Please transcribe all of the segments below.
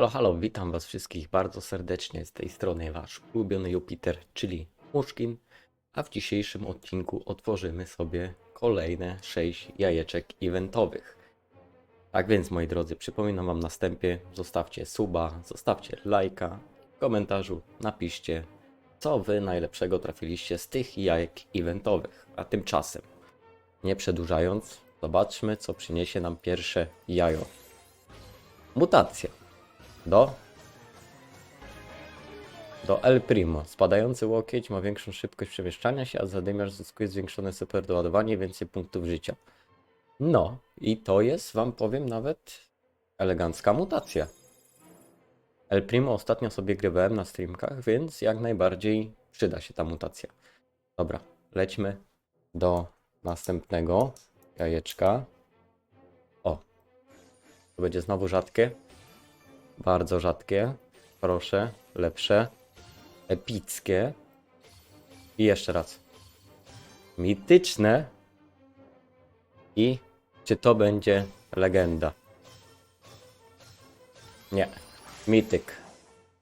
Halo, halo, witam was wszystkich bardzo serdecznie. Z tej strony wasz ulubiony Jupiter, czyli Muszkin. A w dzisiejszym odcinku otworzymy sobie kolejne 6 jajeczek eventowych. Tak więc, moi drodzy, przypominam wam na wstępie, zostawcie suba, zostawcie lajka, w komentarzu napiszcie, co wy najlepszego trafiliście z tych jajek eventowych. A tymczasem, nie przedłużając, zobaczmy, co przyniesie nam pierwsze jajo. Mutacja do do El Primo. Spadający łokieć ma większą szybkość przemieszczania się, a zadymiarz zyskuje zwiększone super doładowanie więcej punktów życia. No, i to jest, wam powiem, nawet elegancka mutacja. El Primo ostatnio sobie grywałem na streamkach, więc jak najbardziej przyda się ta mutacja. Dobra, lećmy do następnego jajeczka. O, to będzie znowu rzadkie. Bardzo rzadkie. Proszę, lepsze. Epickie. I jeszcze raz. Mityczne. I czy to będzie legenda? Nie. Mityk.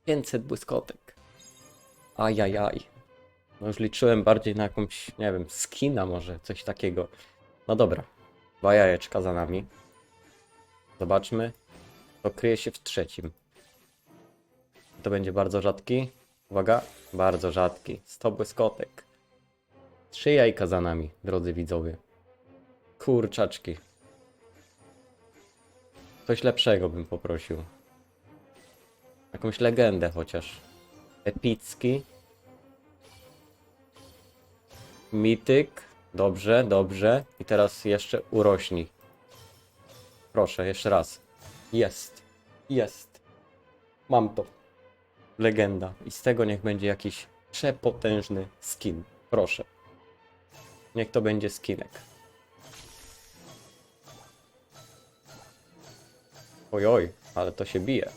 500 błyskotek. Ajajaj. No już liczyłem bardziej na jakąś, nie wiem, skina może, coś takiego. No dobra. Dwa jajeczka za nami. Zobaczmy, to kryje się w trzecim. To będzie bardzo rzadki. Uwaga, bardzo rzadki. 100 błyskotek. Trzy jajka za nami, drodzy widzowie. Kurczaczki. Coś lepszego bym poprosił. Jakąś legendę chociaż. Epicki. Mityk. Dobrze, dobrze. I teraz jeszcze urośnij. Proszę, jeszcze raz. Jest. Jest. Mam to. Legenda. I z tego niech będzie jakiś przepotężny skin. Proszę. Niech to będzie skinek. Oj, oj, ale to się bije.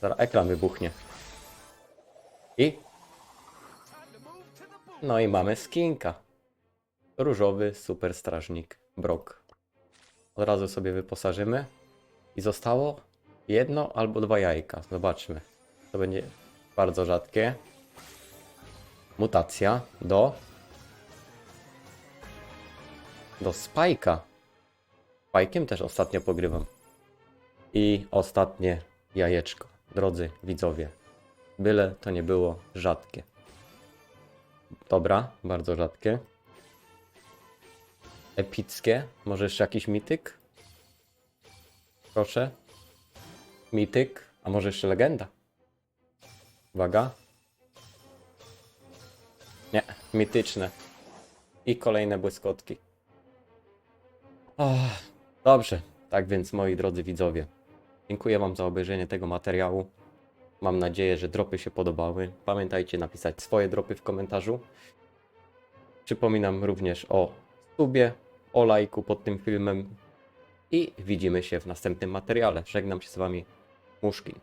Zaraz ekran wybuchnie. I? No i mamy skinka. Różowy super strażnik Brock. Od razu sobie wyposażymy. I zostało jedno albo dwa jajka. Zobaczmy. To będzie bardzo rzadkie. Mutacja do. Do Spajka. Spajkiem też ostatnio pogrywam. I ostatnie jajeczko. Drodzy widzowie. Byle to nie było rzadkie. Dobra, bardzo rzadkie. Epickie. Może jeszcze jakiś mityk? Proszę. Mityk. A może jeszcze legenda? Uwaga. Nie, mityczne. I kolejne błyskotki. Oh, dobrze. Tak więc, moi drodzy widzowie, dziękuję Wam za obejrzenie tego materiału. Mam nadzieję, że dropy się podobały. Pamiętajcie napisać swoje dropy w komentarzu. Przypominam również o subie, o lajku pod tym filmem i widzimy się w następnym materiale. Żegnam się z Wami, Muszkin.